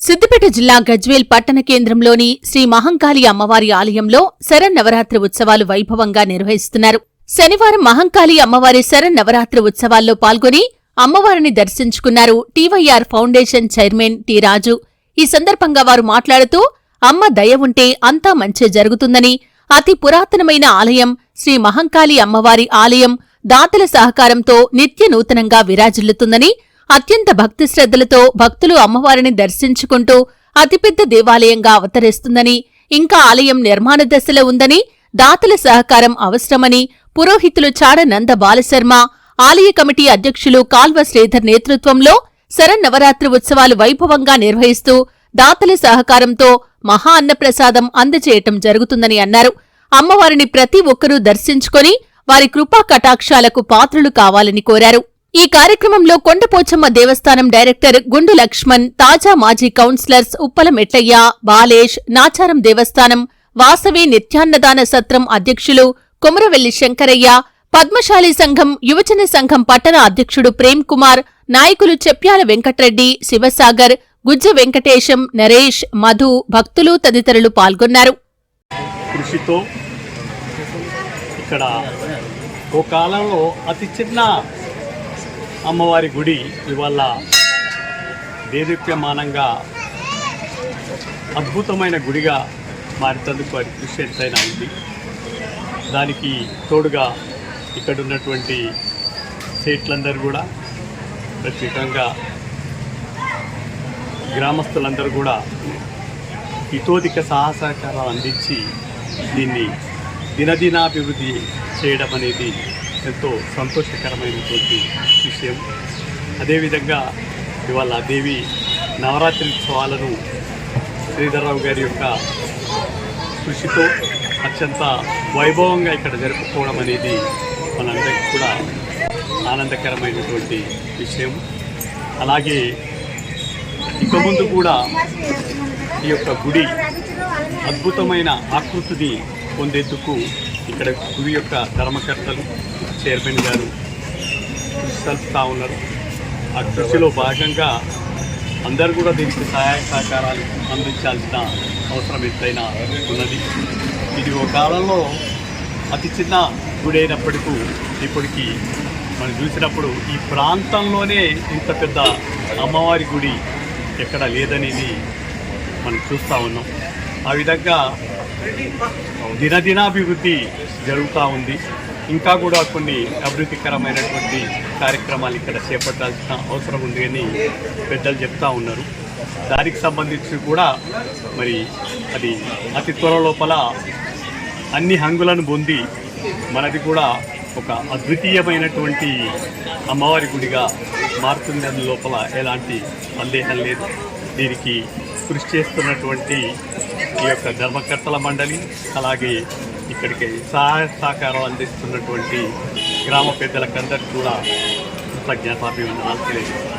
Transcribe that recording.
సిద్దిపేట జిల్లా గజ్వేల్ పట్టణ కేంద్రంలోని శ్రీ మహంకాళి అమ్మవారి ఆలయంలో శరన్నవరాత్రి ఉత్సవాలు వైభవంగా నిర్వహిస్తున్నారు. శనివారం మహంకాళి అమ్మవారి శరన్నవరాత్రి ఉత్సవాల్లో పాల్గొని అమ్మవారిని దర్శించుకున్నారు TYR foundation chairman T Raju. ఈ సందర్భంగా వారు మాట్లాడుతూ అమ్మ దయ ఉంటే అంతా మంచే జరుగుతుందని అతి పురాతనమైన ఆలయం శ్రీ మహంకాళి అమ్మవారి ఆలయం దాతల సహకారంతో నిత్య నూతనంగా విరాజిల్లుతుందని అత్యంత భక్తి శ్రద్ధలతో భక్తులు అమ్మవారిని దర్శించుకుంటూ అతిపెద్ద దేవాలయంగా అవతరిస్తుందని ఇంకా ఆలయం నిర్మాణ దశలో ఉందని దాతల సహకారం అవసరమని పురోహితులు చాడ నంద బాలశర్మ ఆలయ కమిటీ అధ్యక్షులు కాల్వ శ్రీధర్ నేతృత్వంలో శరన్నవరాత్రి ఉత్సవాలు వైభవంగా నిర్వహిస్తూ దాతల సహకారంతో మహా అన్నప్రసాదం అందజేయటం జరుగుతుందని అన్నారు. అమ్మవారిని ప్రతి ఒక్కరూ దర్శించుకొని వారి కృపా కటాక్షాలకు పాత్రులు కావాలని కోరారు. ఈ కార్యక్రమంలో కొండపోచమ్మ దేవస్థానం డైరెక్టర్ గుండు లక్ష్మణ్ తాజా మాజీ కౌన్సిలర్స్ ఉప్పల మెట్లయ్య బాలేష్ నాచారం దేవస్థానం వాసవి నిత్యాన్నదాన సత్రం అధ్యక్షులు కుమరవెల్లి శంకరయ్య పద్మశాలి సంఘం యువజన సంఘం పట్టణ అధ్యక్షుడు ప్రేమ్ కుమార్ నాయకులు చెప్యాల వెంకట్రెడ్డి శివసాగర్ గుజ్జ వెంకటేశం నరేష్ మధు భక్తులు తదితరులు పాల్గొన్నారు. ఇక్కడ ఓ కాలంలో అతి చిన్న అమ్మవారి గుడి ఇవాళ దేదీప్యమానంగా అద్భుతమైన గుడిగా మారినందుకు వారి కృషి ఎంతైనా ఉంది. దానికి తోడుగా ఇక్కడ ఉన్నటువంటి సేట్లందరూ కూడా ప్రత్యేకంగా గ్రామస్తులందరూ కూడా ఇతోధిక సాహసహకారాలు అందించి దీన్ని దినదినాభివృద్ధి చేయడం అనేది ఎంతో సంతోషకరమైనటువంటి విషయం. అదేవిధంగా ఇవాళ దేవి నవరాత్రి ఉత్సవాలను శ్రీధర్రావు గారి యొక్క కృషితో అత్యంత వైభవంగా ఇక్కడ జరుపుకోవడం అనేది మనందరికీ కూడా ఆనందకరమైనటువంటి విషయం. అలాగే ఇక ముందు కూడా ఈ యొక్క గుడి అద్భుతమైన ఆకృతిని పొందేందుకు ఇక్కడ గుడి యొక్క ధర్మకర్తలు చైర్మన్ గారు కృషి సల్పుతా ఉన్నారు ఆ కృషిలో భాగంగా అందరూ కూడా దీనికి సహాయ సహకారాలు అందించాల్సిన అవసరం ఎంతైనా ఉన్నది. ఇది ఒక కాలంలో అతి చిన్న గుడి అయినప్పటికీ ఇప్పటికీ మనం చూసినప్పుడు ఈ ప్రాంతంలోనే ఇంత పెద్ద అమ్మవారి గుడి ఎక్కడ లేదనేది మనం చూస్తూ ఉన్నాం. ఆ విధంగా దినదినాభివృద్ధి జరుగుతూ ఉంది. ఇంకా కూడా కొన్ని అభివృద్ధికరమైనటువంటి కార్యక్రమాలు ఇక్కడ చేపట్టాల్సిన అవసరం ఉంది అని పెద్దలు చెప్తా ఉన్నారు. దానికి సంబంధించి కూడా మరి అది అతి త్వర లోపల అన్ని హంగులను పొంది మనది కూడా ఒక అద్వితీయమైనటువంటి అమ్మవారి గుడిగా మారుతుందని లోపల ఎలాంటి సందేహం లేదు. దీనికి కృషి చేస్తున్నటువంటి ఈ యొక్క ధర్మకర్తల మండలి అలాగే ఇక్కడికి సహాయ సహకారం అందిస్తున్నటువంటి గ్రామ పెద్దలకందరికీ కూడా కృతజ్ఞతాభివందనాలు తెలియజేస్తాను